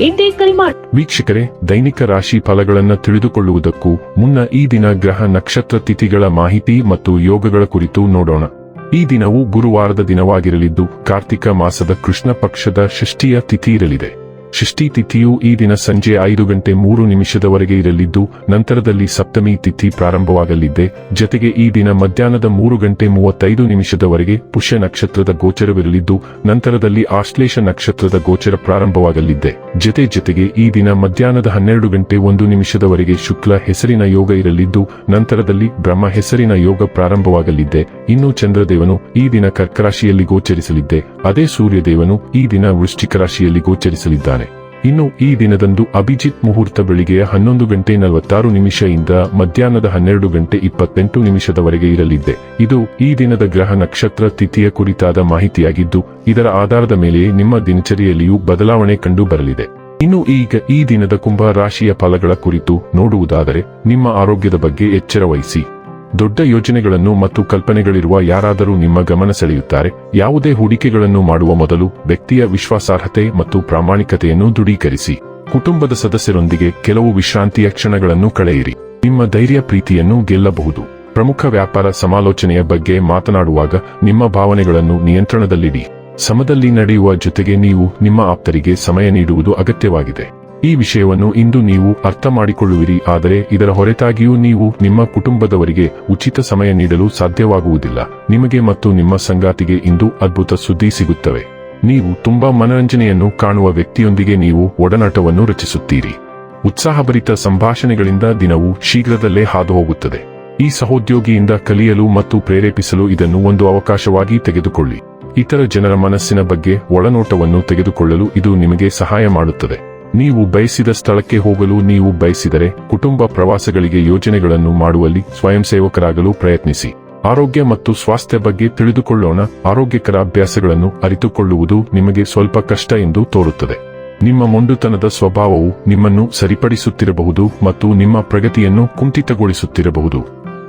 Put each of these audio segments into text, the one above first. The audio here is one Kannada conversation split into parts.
ಇಂದೇ ಕರೆ ವೀಕ್ಷಕರೇ, ದೈನಿಕ ರಾಶಿ ಫಲಗಳನ್ನು ತಿಳಿದುಕೊಳ್ಳುವುದಕ್ಕೂ ಮುನ್ನ ಈ ದಿನ ಗ್ರಹ ನಕ್ಷತ್ರ ತಿಥಿಗಳ ಮಾಹಿತಿ ಮತ್ತು ಯೋಗಗಳ ಕುರಿತು ನೋಡೋಣ. ಈ ದಿನವು ಗುರುವಾರದ ದಿನವಾಗಿರಲಿದ್ದು, ಕಾರ್ತಿಕ ಮಾಸದ ಕೃಷ್ಣ ಪಕ್ಷದ ಷಷ್ಠಿಯ ತಿಥಿ ಇರಲಿದೆ. ಷಷ್ಠಿ ತಿಥಿಯು ಈ ದಿನ ಸಂಜೆ ಐದು ಗಂಟೆ ಮೂರು ನಿಮಿಷದವರೆಗೆ ಇರಲಿದ್ದು, ನಂತರದಲ್ಲಿ ಸಪ್ತಮಿ ತಿಥಿ ಪ್ರಾರಂಭವಾಗಲಿದೆ. ಜತೆಗೆ ಈ ದಿನ ಮಧ್ಯಾಹ್ನದ ಮೂರು ಗಂಟೆ ಮೂವತ್ತೈದು ನಿಮಿಷದವರೆಗೆ ಪುಷ್ಯ ನಕ್ಷತ್ರದ ಗೋಚರವಿರಲಿದ್ದು, ನಂತರದಲ್ಲಿ ಆಶ್ಲೇಷ ನಕ್ಷತ್ರದ ಗೋಚರ ಪ್ರಾರಂಭವಾಗಲಿದೆ. ಜತೆ ಜತೆಗೆ ಈ ದಿನ ಮಧ್ಯಾಹ್ನದ ಹನ್ನೆರಡು ಗಂಟೆ ಒಂದು ನಿಮಿಷದವರೆಗೆ ಶುಕ್ಲ ಹೆಸರಿನ ಯೋಗ ಇರಲಿದ್ದು, ನಂತರದಲ್ಲಿ ಬ್ರಹ್ಮ ಹೆಸರಿನ ಯೋಗ ಪ್ರಾರಂಭವಾಗಲಿದೆ. ಇನ್ನು ಚಂದ್ರದೇವನು ಈ ದಿನ ಕರ್ಕರಾಶಿಯಲ್ಲಿ ಗೋಚರಿಸಲಿದ್ದೆ. ಅದೇ ಸೂರ್ಯದೇವನು ಈ ದಿನ ವೃಶ್ಚಿಕ ರಾಶಿಯಲ್ಲಿ ಗೋಚರಿಸಲಿದ್ದಾನೆ. ಇನ್ನು ಈ ದಿನದಂದು ಅಭಿಜಿತ್ ಮುಹೂರ್ತ ಬೆಳಿಗ್ಗೆ ಹನ್ನೊಂದು ಗಂಟೆ ನಲವತ್ತಾರು ನಿಮಿಷದಿಂದ ಮಧ್ಯಾಹ್ನದ ಹನ್ನೆರಡು ಗಂಟೆ ಇಪ್ಪತ್ತೆಂಟು ನಿಮಿಷದವರೆಗೆ ಇರಲಿದೆ. ಇದು ಈ ದಿನದ ಗ್ರಹ ನಕ್ಷತ್ರ ತಿಥಿಯ ಕುರಿತಾದ ಮಾಹಿತಿಯಾಗಿದ್ದು, ಇದರ ಆಧಾರದ ಮೇಲೆ ನಿಮ್ಮ ದಿನಚರಿಯಲ್ಲಿಯೂ ಬದಲಾವಣೆ ಕಂಡು ಬರಲಿದೆ. ಇನ್ನು ಈಗ ಈ ದಿನದ ಕುಂಭ ರಾಶಿಯ ಫಲಗಳ ಕುರಿತು ನೋಡುವುದಾದರೆ, ನಿಮ್ಮ ಆರೋಗ್ಯದ ಬಗ್ಗೆ ಎಚ್ಚರ ವಹಿಸಿ. ದೊಡ್ಡ ಯೋಜನೆಗಳನ್ನು ಮತ್ತು ಕಲ್ಪನೆಗಳಿರುವ ಯಾರಾದರೂ ನಿಮ್ಮ ಗಮನ ಸೆಳೆಯುತ್ತಾರೆ. ಯಾವುದೇ ಹೂಡಿಕೆಗಳನ್ನು ಮಾಡುವ ಮೊದಲು ವ್ಯಕ್ತಿಯ ವಿಶ್ವಾಸಾರ್ಹತೆ ಮತ್ತು ಪ್ರಾಮಾಣಿಕತೆಯನ್ನು ದೃಢೀಕರಿಸಿ. ಕುಟುಂಬದ ಸದಸ್ಯರೊಂದಿಗೆ ಕೆಲವು ವಿಶ್ರಾಂತಿಯ ಕ್ಷಣಗಳನ್ನು ಕಳೆಯಿರಿ. ನಿಮ್ಮ ಧೈರ್ಯ ಪ್ರೀತಿಯನ್ನು ಗೆಲ್ಲಬಹುದು. ಪ್ರಮುಖ ವ್ಯಾಪಾರ ಸಮಾಲೋಚನೆಯ ಬಗ್ಗೆ ಮಾತನಾಡುವಾಗ ನಿಮ್ಮ ಭಾವನೆಗಳನ್ನು ನಿಯಂತ್ರಣದಲ್ಲಿಡಿ. ಸಮದಲ್ಲಿ ನಡೆಯುವ ಜೊತೆಗೆ ನೀವು ನಿಮ್ಮ ಆಪ್ತರಿಗೆ ಸಮಯ ನೀಡುವುದು ಅಗತ್ಯವಾಗಿದೆ. ಈ ವಿಷಯವನ್ನು ಇಂದು ನೀವು ಅರ್ಥ ಮಾಡಿಕೊಳ್ಳುವಿರಿ ಆದರೆ ಇದರ ಹೊರತಾಗಿಯೂ ನೀವು ನಿಮ್ಮ ಕುಟುಂಬದವರಿಗೆ ಉಚಿತ ಸಮಯ ನೀಡಲು ಸಾಧ್ಯವಾಗುವುದಿಲ್ಲ. ನಿಮಗೆ ಮತ್ತು ನಿಮ್ಮ ಸಂಗಾತಿಗೆ ಇಂದು ಅದ್ಭುತ ಸುದ್ದಿ ಸಿಗುತ್ತವೆ. ನೀವು ತುಂಬಾ ಮನರಂಜನೆಯನ್ನು ಕಾಣುವ ವ್ಯಕ್ತಿಯೊಂದಿಗೆ ನೀವು ಒಡನಾಟವನ್ನು ರಚಿಸುತ್ತೀರಿ. ಉತ್ಸಾಹಭರಿತ ಸಂಭಾಷಣೆಗಳಿಂದ ದಿನವು ಶೀಘ್ರದಲ್ಲೇ ಹಾದು ಹೋಗುತ್ತದೆ ಈ ಸಹೋದ್ಯೋಗಿಯಿಂದ ಕಲಿಯಲು ಮತ್ತು ಪ್ರೇರೇಪಿಸಲು ಇದನ್ನು ಒಂದು ಅವಕಾಶವಾಗಿ ತೆಗೆದುಕೊಳ್ಳಿ. ಇತರ ಜನರ ಮನಸ್ಸಿನ ಬಗ್ಗೆ ಒಳನೋಟವನ್ನು ತೆಗೆದುಕೊಳ್ಳಲು ಇದು ನಿಮಗೆ ಸಹಾಯ ಮಾಡುತ್ತದೆ. ನೀವು ಬಯಸಿದ ಸ್ಥಳಕ್ಕೆ ಹೋಗಲು ನೀವು ಬಯಸಿದರೆ ಕುಟುಂಬ ಪ್ರವಾಸಗಳಿಗೆ ಯೋಜನೆಗಳನ್ನು ಮಾಡುವಲ್ಲಿ ಸ್ವಯಂ ಸೇವಕರಾಗಲು ಪ್ರಯತ್ನಿಸಿ. ಆರೋಗ್ಯ ಮತ್ತು ಸ್ವಾಸ್ಥ್ಯ ಬಗ್ಗೆ ತಿಳಿದುಕೊಳ್ಳೋಣ. ಆರೋಗ್ಯಕರ ಅಭ್ಯಾಸಗಳನ್ನು ಅರಿತುಕೊಳ್ಳುವುದು ನಿಮಗೆ ಸ್ವಲ್ಪ ಕಷ್ಟ ಎಂದು ತೋರುತ್ತದೆ. ನಿಮ್ಮ ಮೊಂಡುತನದ ಸ್ವಭಾವವು ನಿಮ್ಮನ್ನು ಸರಿಪಡಿಸುತ್ತಿರಬಹುದು ಮತ್ತು ನಿಮ್ಮ ಪ್ರಗತಿಯನ್ನು ಕುಂಠಿತಗೊಳಿಸುತ್ತಿರಬಹುದು.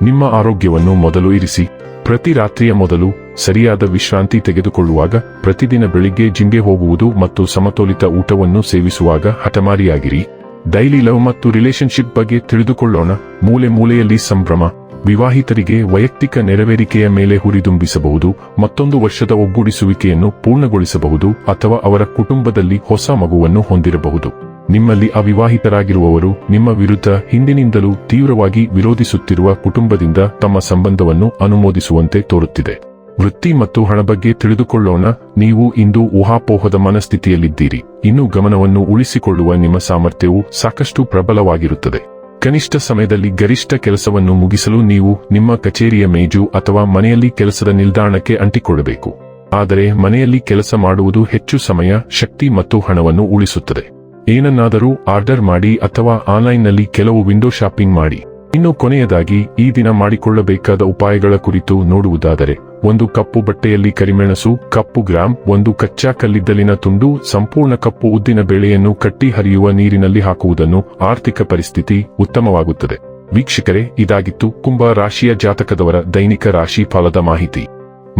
ನಿಮ್ಮ ಆರೋಗ್ಯವನ್ನು ಮೊದಲು ಇರಿಸಿ. ಪ್ರತಿ ರಾತ್ರಿಯ ಮೊದಲು ಸರಿಯಾದ ವಿಶ್ರಾಂತಿ ತೆಗೆದುಕೊಳ್ಳುವಾಗ ಪ್ರತಿದಿನ ಬೆಳಿಗ್ಗೆ ಜಿಮ್ಗೆ ಹೋಗುವುದು ಮತ್ತು ಸಮತೋಲಿತ ಊಟವನ್ನು ಸೇವಿಸುವಾಗ ಹಠಮಾರಿಯಾಗಿರಿ. ಡೈಲಿ ಲವ್ ಮತ್ತು ರಿಲೇಶನ್ಶಿಪ್ ಬಗ್ಗೆ ತಿಳಿದುಕೊಳ್ಳೋಣ. ಮೂಲೆ ಮೂಲೆಯಲ್ಲಿ ಸಂಭ್ರಮ. ವಿವಾಹಿತರಿಗೆ ವೈಯಕ್ತಿಕ ನೆರವೇರಿಕೆಯ ಮೇಲೆ ಹುರಿದುಂಬಿಸಬಹುದು. ಮತ್ತೊಂದು ವರ್ಷದ ಒಗ್ಗೂಡಿಸುವಿಕೆಯನ್ನು ಪೂರ್ಣಗೊಳಿಸಬಹುದು ಅಥವಾ ಅವರ ಕುಟುಂಬದಲ್ಲಿ ಹೊಸ ಮಗುವನ್ನು ಹೊಂದಿರಬಹುದು. ನಿಮ್ಮಲ್ಲಿ ಅವಿವಾಹಿತರಾಗಿರುವವರು ನಿಮ್ಮ ವಿರುದ್ಧ ಹಿಂದಿನಿಂದಲೂ ತೀವ್ರವಾಗಿ ವಿರೋಧಿಸುತ್ತಿರುವ ಕುಟುಂಬದಿಂದ ತಮ್ಮ ಸಂಬಂಧವನ್ನು ಅನುಮೋದಿಸುವಂತೆ ತೋರುತ್ತಿದೆ. ವೃತ್ತಿ ಮತ್ತು ಹಣ ಬಗ್ಗೆ ತಿಳಿದುಕೊಳ್ಳೋಣ. ನೀವು ಇಂದು ಊಹಾಪೋಹದ ಮನಸ್ಥಿತಿಯಲ್ಲಿದ್ದೀರಿ. ಇನ್ನು ಗಮನವನ್ನು ಉಳಿಸಿಕೊಳ್ಳುವ ನಿಮ್ಮ ಸಾಮರ್ಥ್ಯವು ಸಾಕಷ್ಟು ಪ್ರಬಲವಾಗಿರುತ್ತದೆ. ಕನಿಷ್ಠ ಸಮಯದಲ್ಲಿ ಗರಿಷ್ಠ ಕೆಲಸವನ್ನು ಮುಗಿಸಲು ನೀವು ನಿಮ್ಮ ಕಚೇರಿಯ ಮೇಜು ಅಥವಾ ಮನೆಯಲ್ಲಿ ಕೆಲಸದ ನಿಲ್ದಾಣಕ್ಕೆ ಅಂಟಿಕೊಳ್ಳಬೇಕು. ಆದರೆ ಮನೆಯಲ್ಲಿ ಕೆಲಸ ಮಾಡುವುದು ಹೆಚ್ಚು ಸಮಯ, ಶಕ್ತಿ ಮತ್ತು ಹಣವನ್ನು ಉಳಿಸುತ್ತದೆ. ಏನನ್ನಾದರೂ ಆರ್ಡರ್ ಮಾಡಿ ಅಥವಾ ಆನ್ಲೈನ್ನಲ್ಲಿ ಕೆಲವು ವಿಂಡೋ ಶಾಪಿಂಗ್ ಮಾಡಿ. ಇನ್ನು ಕೊನೆಯದಾಗಿ ಈ ದಿನ ಮಾಡಿಕೊಳ್ಳಬೇಕಾದ ಉಪಾಯಗಳ ಕುರಿತು ನೋಡುವುದಾದರೆ, ಒಂದು ಕಪ್ಪು ಬಟ್ಟೆಯಲ್ಲಿ ಕರಿಮೆಣಸು, ಕಪ್ಪು ಗ್ರಾಂ, ಒಂದು ಕಚ್ಚಾ ಕಲ್ಲಿದ್ದಲಿನ ತುಂಡು, ಸಂಪೂರ್ಣ ಕಪ್ಪು ಉದ್ದಿನ ಬೆಳೆಯನ್ನು ಕಟ್ಟಿ ಹರಿಯುವ ನೀರಿನಲ್ಲಿ ಹಾಕುವುದನ್ನು ಆರ್ಥಿಕ ಪರಿಸ್ಥಿತಿ ಉತ್ತಮವಾಗುತ್ತದೆ. ವೀಕ್ಷಕರೇ, ಇದಾಗಿತ್ತು ಕುಂಭ ರಾಶಿಯ ಜಾತಕದವರ ದೈನಿಕ ರಾಶಿ ಫಲದ ಮಾಹಿತಿ.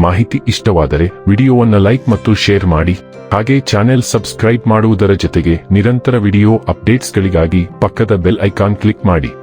ಮಾಹಿತಿ ಇಷ್ಟವಾದರೆ ವಿಡಿಯೋವನ್ನ ಲೈಕ್ ಮತ್ತು ಶೇರ್ ಮಾಡಿ, ಹಾಗೆ ಚಾನೆಲ್ ಸಬ್ಸ್ಕ್ರೈಬ್ ಮಾಡುವುದರ ಜೊತೆಗೆ ನಿರಂತರ ವಿಡಿಯೋ ಅಪ್ಡೇಟ್ಸ್ಗಳಿಗಾಗಿ ಪಕ್ಕದ ಬೆಲ್ ಐಕಾನ್ ಕ್ಲಿಕ್ ಮಾಡಿ.